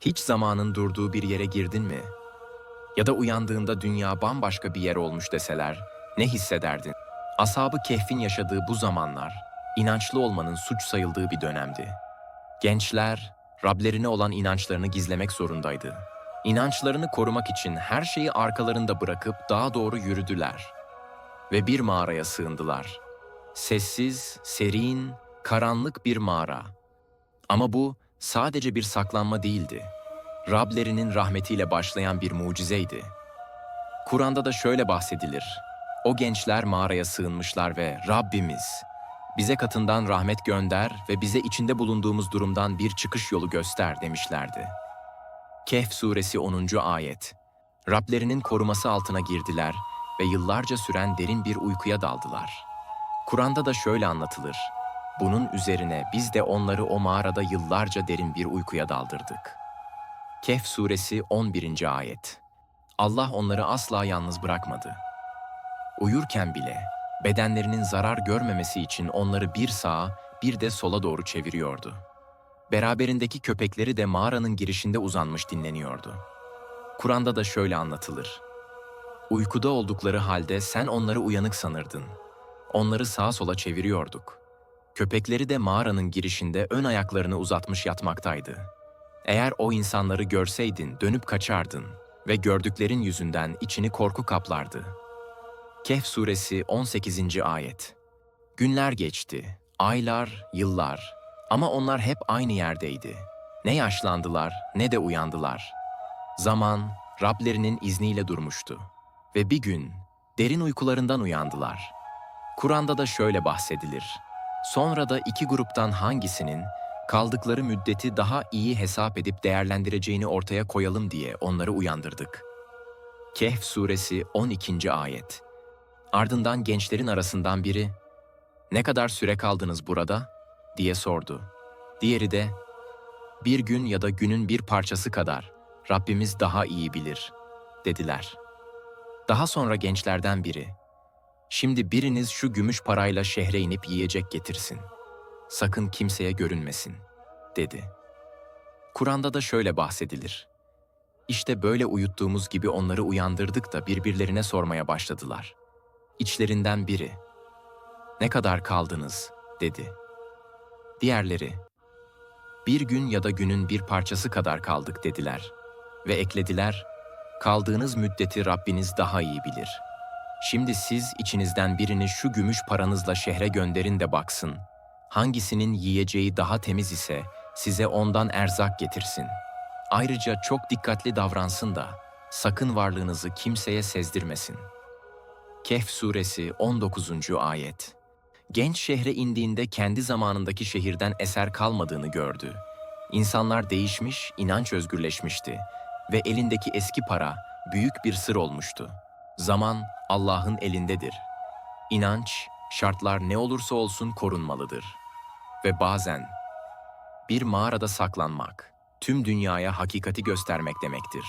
Hiç zamanın durduğu bir yere girdin mi? Ya da uyandığında dünya bambaşka bir yer olmuş deseler, ne hissederdin? Ashab-ı Kehf'in yaşadığı bu zamanlar, inançlı olmanın suç sayıldığı bir dönemdi. Gençler, Rablerine olan inançlarını gizlemek zorundaydı. İnançlarını korumak için her şeyi arkalarında bırakıp daha doğru yürüdüler. Ve bir mağaraya sığındılar. Sessiz, serin, karanlık bir mağara. Ama bu sadece bir saklanma değildi. Rablerinin rahmetiyle başlayan bir mucizeydi. Kur'an'da da şöyle bahsedilir. O gençler mağaraya sığınmışlar ve Rabbimiz bize katından rahmet gönder ve bize içinde bulunduğumuz durumdan bir çıkış yolu göster demişlerdi. Kehf suresi 10. ayet. Rablerinin koruması altına girdiler ve yıllarca süren derin bir uykuya daldılar. Kur'an'da da şöyle anlatılır. Bunun üzerine biz de onları o mağarada yıllarca derin bir uykuya daldırdık. Kehf suresi 11. ayet. Allah onları asla yalnız bırakmadı. Uyurken bile bedenlerinin zarar görmemesi için onları bir sağa bir de sola doğru çeviriyordu. Beraberindeki köpekleri de mağaranın girişinde uzanmış dinleniyordu. Kur'an'da da şöyle anlatılır. Uykuda oldukları halde sen onları uyanık sanırdın. Onları sağa sola çeviriyorduk. Köpekleri de mağaranın girişinde ön ayaklarını uzatmış yatmaktaydı. Eğer o insanları görseydin dönüp kaçardın ve gördüklerin yüzünden içini korku kaplardı. Kehf suresi 18. ayet. Günler geçti, aylar, yıllar ama onlar hep aynı yerdeydi. Ne yaşlandılar ne de uyandılar. Zaman Rablerinin izniyle durmuştu ve bir gün derin uykularından uyandılar. Kur'an'da da şöyle bahsedilir. Sonra da iki gruptan hangisinin kaldıkları müddeti daha iyi hesap edip değerlendireceğini ortaya koyalım diye onları uyandırdık. Kehf suresi 12. ayet. Ardından gençlerin arasından biri, ''Ne kadar süre kaldınız burada?'' diye sordu. Diğeri de, ''Bir gün ya da günün bir parçası kadar, Rabbimiz daha iyi bilir.'' dediler. Daha sonra gençlerden biri, ''Şimdi biriniz şu gümüş parayla şehre inip yiyecek getirsin. Sakın kimseye görünmesin.'' dedi. Kur'an'da da şöyle bahsedilir. İşte böyle uyuttuğumuz gibi onları uyandırdık da birbirlerine sormaya başladılar. İçlerinden biri, ''Ne kadar kaldınız?'' dedi. Diğerleri, ''Bir gün ya da günün bir parçası kadar kaldık.'' dediler. Ve eklediler, ''Kaldığınız müddeti Rabbiniz daha iyi bilir. Şimdi siz içinizden birini şu gümüş paranızla şehre gönderin de baksın. Hangisinin yiyeceği daha temiz ise size ondan erzak getirsin. Ayrıca çok dikkatli davransın da sakın varlığınızı kimseye sezdirmesin.'' Kehf suresi 19. ayet. Genç şehre indiğinde kendi zamanındaki şehirden eser kalmadığını gördü. İnsanlar değişmiş, inanç özgürleşmişti ve elindeki eski para büyük bir sır olmuştu. Zaman Allah'ın elindedir. İnanç, şartlar ne olursa olsun korunmalıdır. Ve bazen bir mağarada saklanmak, tüm dünyaya hakikati göstermek demektir.